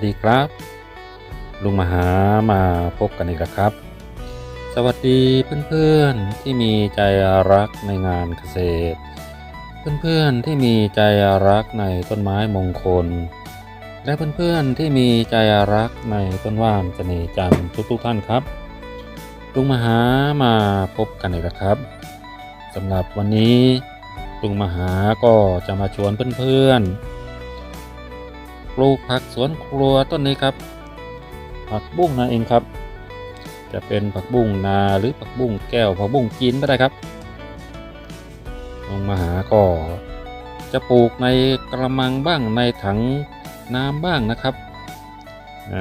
วัสดีครับ ลุงมหามาพบกันอีกแล้วครับ สวัสดีเพื่อนๆที่มีใจรักในงานเกษตร เพื่อนๆที่มีใจรักในต้นไม้มงคล และเพื่อนๆที่มีใจรักในต้นว่านเสน่ห์จันทร์ทุกๆท่านครับ ลุงมหามาพบกันอีกแล้วครับสำหรับวันนี้ลุงมหาก็จะมาชวนเพื่อนๆ ลูกผักสวนครัวต้นนี้ครับ ผักบุ้งนั่นเองครับ จะเป็นผักบุ้งนาหรือผักบุ้งแก้วผักบุ้งจีนก็ได้ครับลงมาหาก็จะปลูกในกระมังบ้างในถังน้ำบ้างนะครับอ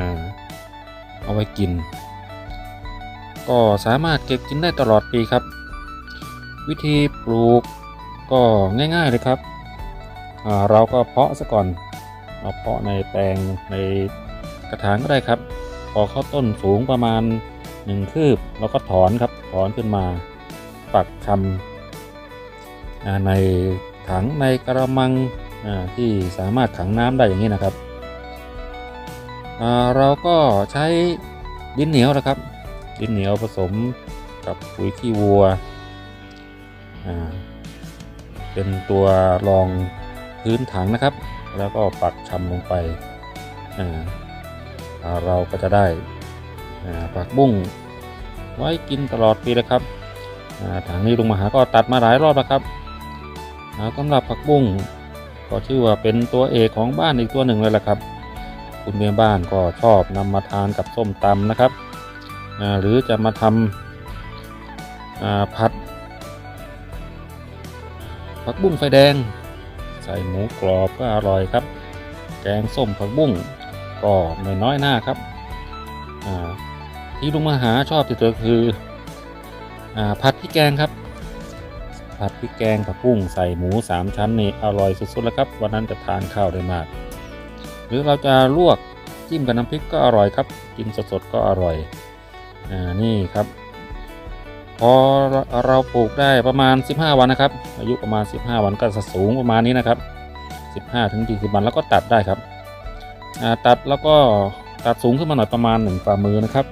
เอาไว้กิน ก็สามารถเก็บกินได้ตลอดปีครับ วิธีปลูกก็ง่ายๆเลยครับ เราก็เพาะซะก่อน เอาเพาะในแปลงในกระถางก็ได้ครับ พอเข้าต้นสูงประมาณหนึ่งคืบ แล้วก็ถอนครับ ถอนขึ้นมาปักชำในถังในกระมังที่สามารถขังน้ำได้อย่างนี้นะครับ เราก็ใช้ดินเหนียวนะครับ ดินเหนียวผสมกับปุ๋ยขี้วัว เป็นตัวรองพื้นถังนะครับ แล้วก็ปักชำลงไปเราก็จะได้ผักบุ้งไว้กินตลอดปีเลยครับอ่าถังนี้ลุงมหาก็ตัดมาหลายรอบแล้วครับสำหรับผักบุ้งก็ชื่อว่าเป็นตัวเอกของบ้านอีกตัวหนึ่งเลยแหละครับ คุณเมียบ้านก็ชอบนำมาทานกับส้มตำนะครับ หรือจะมาทำอ่าผัดผักบุ้งไฟแดง ส่หมูกรอบก็อร่อยครับ แกงส้มผักบุ้งก็ไม่น้อยหน้าครับ ที่ลุงมหาชอบที่สุดคืออผัดพริกแกงครับ ผัดพริกแกงผักบุ้งใส่หมูสามชั้นนี่อร่อยสุดๆแล้วครับ วันนั้นจะทานข้าวได้มาก หรือเราจะลวกจิ้มกับน้ำพริกก็อร่อยครับ กินสดๆก็อร่อย อ่า นี่ครับ พอเราปลูกได้ประมาณ 15 วันนะครับ อายุประมาณ 15 วันก็จะสูงประมาณนี้นะครับ 15ถึง40วันแล้วก็ตัดได้ครับตัดแล้วก็ตัดสูงขึ้นมาหน่อยประมาณ1ฝ่ามือนะครับ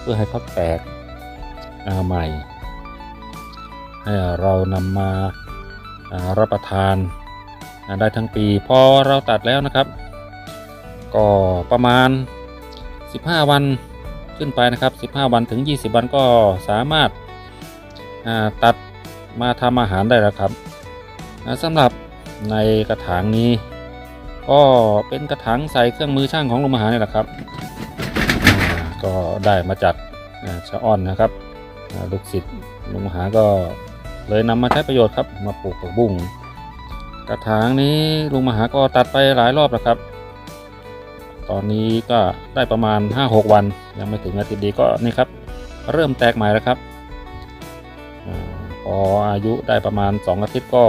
เพื่อให้เขาแตกใหม่ ให้เรานำมารับประทานได้ทั้งปี พอเราตัดแล้วนะครับ ก็ประมาณ 15 วันขึ้นไปนะครับ 15 วันถึง 20 วันก็สามารถ ตัดมาทำอาหารได้แล้วครับสำหรับในกระถางนี้ ก็เป็นกระถางใส่เครื่องมือช่างของลุงมหาเนี่ยแหละครับ ก็ได้มาจากอ่าชะอ้อนนะครับลูกศิษย์ลุงมหาก็เลยนำมาใช้ประโยชน์ครับมาปลูกผักบุ้งกระถางนี้ลุงมหาก็ตัดไปหลายรอบแล้วครับ ตอนนี้ก็ได้ประมาณ 5-6 วัน ยังไม่ถึงอาทิตย์ดีก็นี่ครับ เริ่มแตกใหม่แล้วครับ พออายุได้ประมาณ 2 อาทิตย์ก็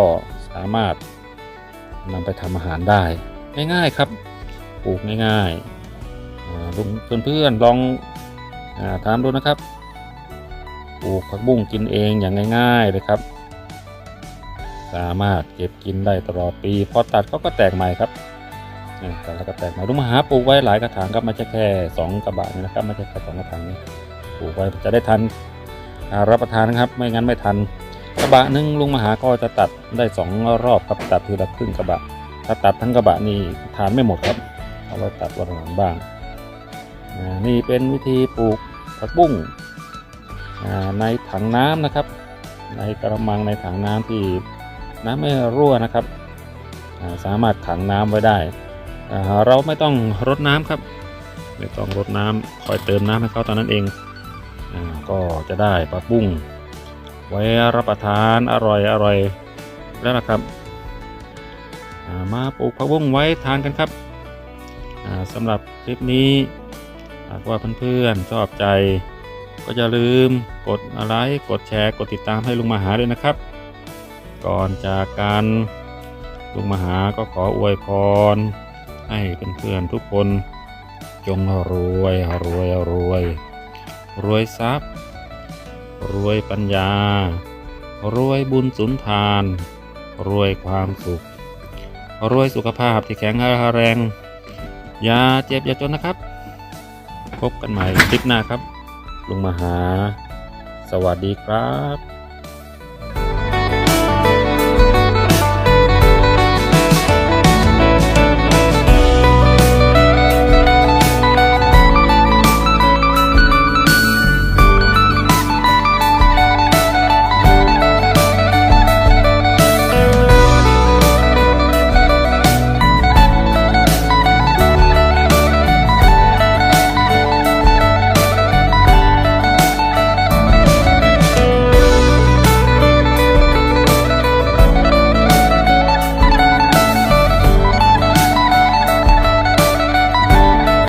สามารถนำไปทำอาหารได้ ง่ายๆครับปลูกง่ายๆลุงเพื่อนๆลองอาทำดูนะครับปลูกผักบุ้งกินเองอย่างง่ายๆเลยครับ สามารถเก็บกินได้ตลอดปีพอตัดเขาก็แตกใหม่ครับแต่แล้วก็แตกใหม่ลุงมหาปลูกไว้หลายกระถางครับไม่ใช่แค่สองกระบะนี่นะครับไม่ใช่แค่สองกระถางนี้ปลูกไว้จะได้ทันรับประทานนะครับ ไม่งั้นไม่ทัน กระบะหนึ่งลุงมหาก็จะตัดได้สองรอบครับตัดทีละครึ่งกระบะ ถ้าตัดทั้งกระบะนี่ทานไม่หมดครับ เอาไว้ตัดวันหลังบ้างนี่เป็นวิธีปลูกผักบุ้งในถังน้ำนะครับ ในกระมังในถังน้ำที่น้ำไม่รั่วนะครับ สามารถขังน้ำไว้ได้ เราไม่ต้องรดน้ำครับ ไม่ต้องรดน้ำคอยเติมน้ำให้เขาตอนนั้นเองอก็จะได้ผักบุ้ง ไว้รับประทานอร่อยอร่อยแล้วนะครับมาปลูกผักบุ้งไว้ทานกันครับสำหรับคลิปนี้หากว่าเพื่อนๆชอบใจ ก็อย่าลืมกดไลค์กดแชร์กดติดตามให้ลุงมหาด้วยนะครับ ก่อนจากการลุงมหาก็ขออวยพร ให้เพื่อนๆทุกคน จงรวยรวยรวย รวยทรัพย์ รวยปัญญา รวยบุญสุนทาน รวยความสุข รวยสุขภาพที่แข็งแรง อย่าเจ็บอย่าจนนะครับ พบกันใหม่คลิปหน้าครับ ลุงมาหา สวัสดีครับ